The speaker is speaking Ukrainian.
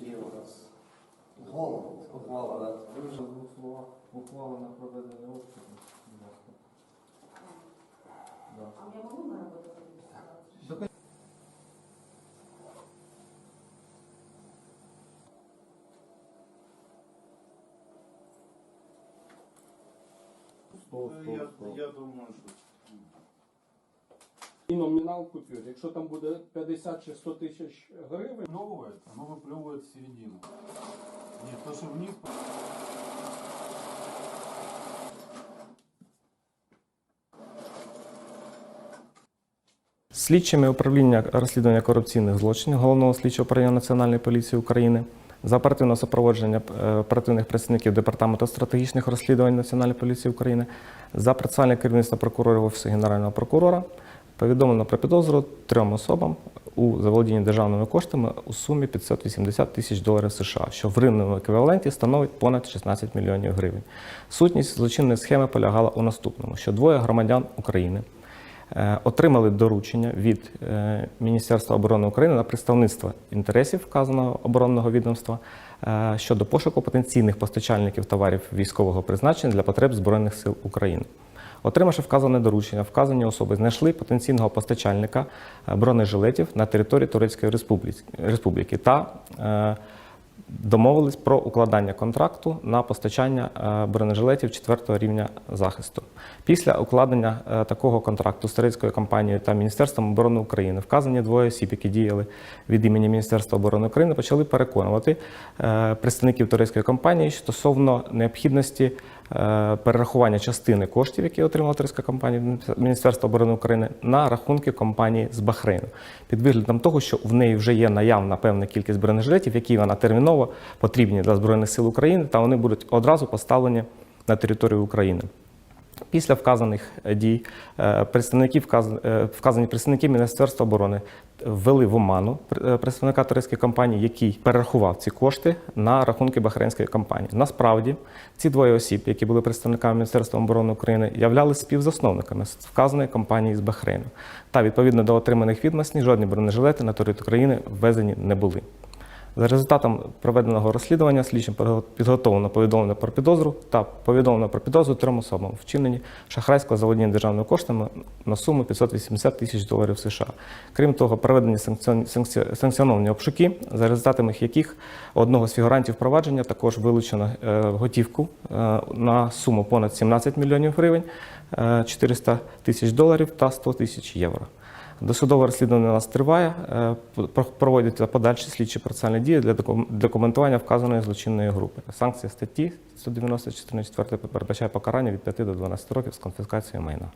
Є у нас Ухвала. ухвала, да. Ви вже в двох словах ухвала на проведення обшуку. Будь ласка. Да. А я могу на работу? Стоп, Ну, стоп, Я, я думаю, що І номінал купюр. Якщо там буде 50 чи 100 тисяч гривень, выплевывает, оно выплевывает в середину. Нет, то, что вниз, Слідчими управління розслідування корупційних злочинів Головного слідчого управління Національної поліції України за оперативне супроводження е, оперативних працівників Департаменту стратегічних розслідувань Національної поліції України за процесуальне керівництво прокурорів Офісу Генерального прокурора повідомлено про підозру трьом особам у заволодінні державними коштами у сумі 580 тисяч доларів США, що в гривневому еквіваленті становить понад 16 мільйонів гривень. Сутність злочинної схеми полягала у наступному: що двоє громадян України е, отримали доручення від е, Міністерства оборони України на представництво інтересів вказаного оборонного відомства е, щодо пошуку потенційних постачальників товарів військового призначення для потреб Збройних сил України. Отримавши вказане доручення, вказані особи знайшли потенційного постачальника е, бронежилетів на території Турецької Республіки- та е, домовились про укладання контракту на постачання е, бронежилетів 4 рівня захисту. Після укладення е, такого контракту з турецькою компанією та Міністерством оборони України вказані двоє осіб, які діяли від імені Міністерства оборони України, почали переконувати е, представників турецької компанії стосовно необхідності перерахування частини коштів, які отримала турецька компанія Міністерства оборони України, на рахунки компанії з Бахрейну, під виглядом того, що в неї вже є наявна певна кількість бронежилетів, які вона терміново потрібні для Збройних сил України, та вони будуть одразу поставлені на територію України. Після вказаних е, дій е, представники е, вказані представники Міністерства оборони ввели в оману представника турецької компанії, який перерахував ці кошти на рахунки бахрейнської компанії. Насправді, ці двоє осіб, які були представниками Міністерства оборони України, являлися співзасновниками вказаної компанії з Бахрейну. Та відповідно до отриманих відомостей, жодні бронежилети на територію України ввезені не були. За результатом проведеного розслідування слідчим підготовлено повідомлення про підозру та повідомлено про підозру трьом особам в вчиненні шахрайського заволодіння державними коштами на суму 580 тисяч доларів США. Крім того, проведені санкціон- санкці- санкціоновані обшуки, за результатами яких одного з фігурантів провадження також вилучено е, готівку е, на суму понад 17 мільйонів гривень, е, 400 тисяч доларів та 100 тисяч євро. Досудове розслідування у нас триває. Е, Проводяться подальші слідчі процесуальні дії для докум- документування вказаної злочинної групи. Санкція статті 190 частини 4 передбачає покарання від 5 до 12 років з конфіскацією майна.